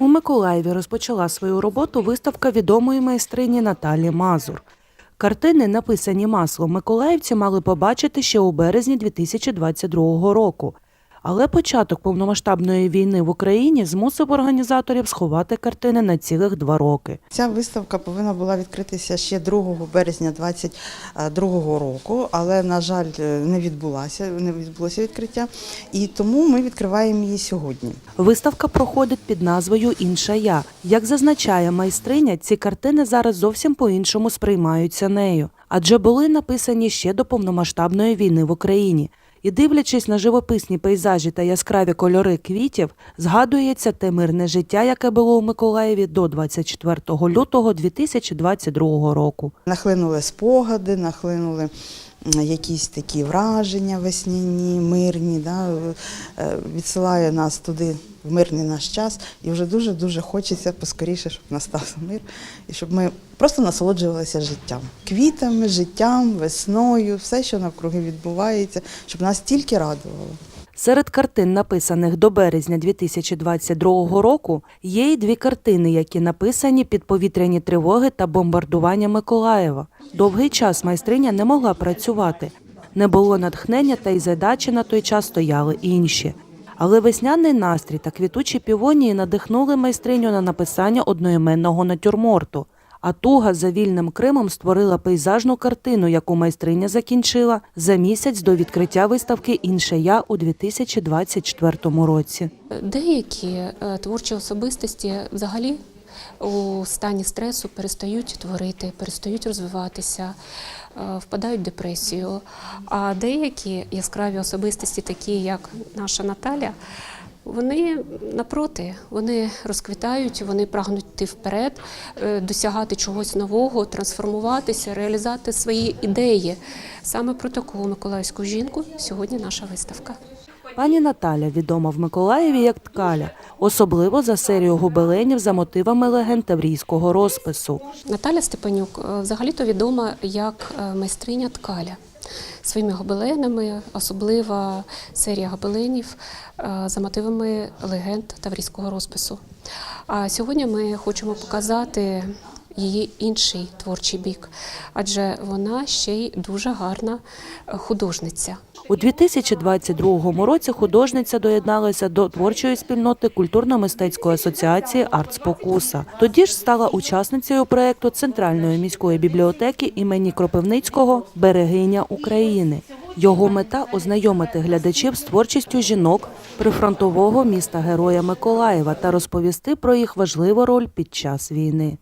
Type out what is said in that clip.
У Миколаєві розпочала свою роботу виставка відомої майстрині Наталі Мазур. Картини, написані маслом миколаївці, мали побачити ще у березні 2022 року. Але початок повномасштабної війни в Україні змусив організаторів сховати картини на цілих два роки. Ця виставка повинна була відкритися ще 2 березня 2022 року, але, на жаль, не відбулося, не відбулося відкриття. І тому ми відкриваємо її сьогодні. Виставка проходить під назвою Інша я. Як зазначає майстриня, ці картини зараз зовсім по-іншому сприймаються нею, адже були написані ще до повномасштабної війни в Україні. І дивлячись на живописні пейзажі та яскраві кольори квітів, згадується те мирне життя, яке було у Миколаєві до 24 лютого 2022 року. Нахлинули спогади, нахлинули якісь такі враження весняні, мирні, да, е, відсилає нас туди в мирний наш час. І вже дуже-дуже хочеться поскоріше, щоб настав мир, і щоб ми просто насолоджувалися життям. Квітами, життям, весною, все, що навкруги відбувається, щоб нас тільки радувало. Серед картин, написаних до березня 2022 року, є й дві картини, які написані під повітряні тривоги та бомбардування Миколаєва. Довгий час майстриня не могла працювати. Не було натхнення, та й задачі на той час стояли інші. Але весняний настрій та квітучі півонії надихнули майстриню на написання одноіменного натюрморту. А туга за вільним Кримом створила пейзажну картину, яку майстриня закінчила за місяць до відкриття виставки Інше я у 2024 році. Деякі е, творчі особистості взагалі у стані стресу перестають творити, перестають розвиватися, е, впадають в депресію. А деякі яскраві особистості, такі як наша Наталя, вони напроти, вони розквітають, вони прагнуть йти вперед, е, досягати чогось нового, трансформуватися, реалізувати свої ідеї. Саме про таку миколаївську жінку сьогодні наша виставка. Пані Наталя відома в Миколаєві як ткаля, особливо за серію гобеленів за мотивами легенд таврійського розпису. Наталя Степанюк е, взагалі-то відома як е, майстриня ткаля. Своїми гобеленами, особлива серія гобеленів е, за мотивами легенд таврійського розпису. А сьогодні ми хочемо показати її інший творчий бік, адже вона ще й дуже гарна художниця. У 2022 році художниця доєдналася до творчої спільноти культурно-мистецької асоціації «Артспокуса». Тоді ж стала учасницею проєкту Центральної міської бібліотеки імені Кропивницького Берегиня України. Його мета ознайомити глядачів з творчістю жінок прифронтового міста Героя Миколаєва та розповісти про їх важливу роль під час війни.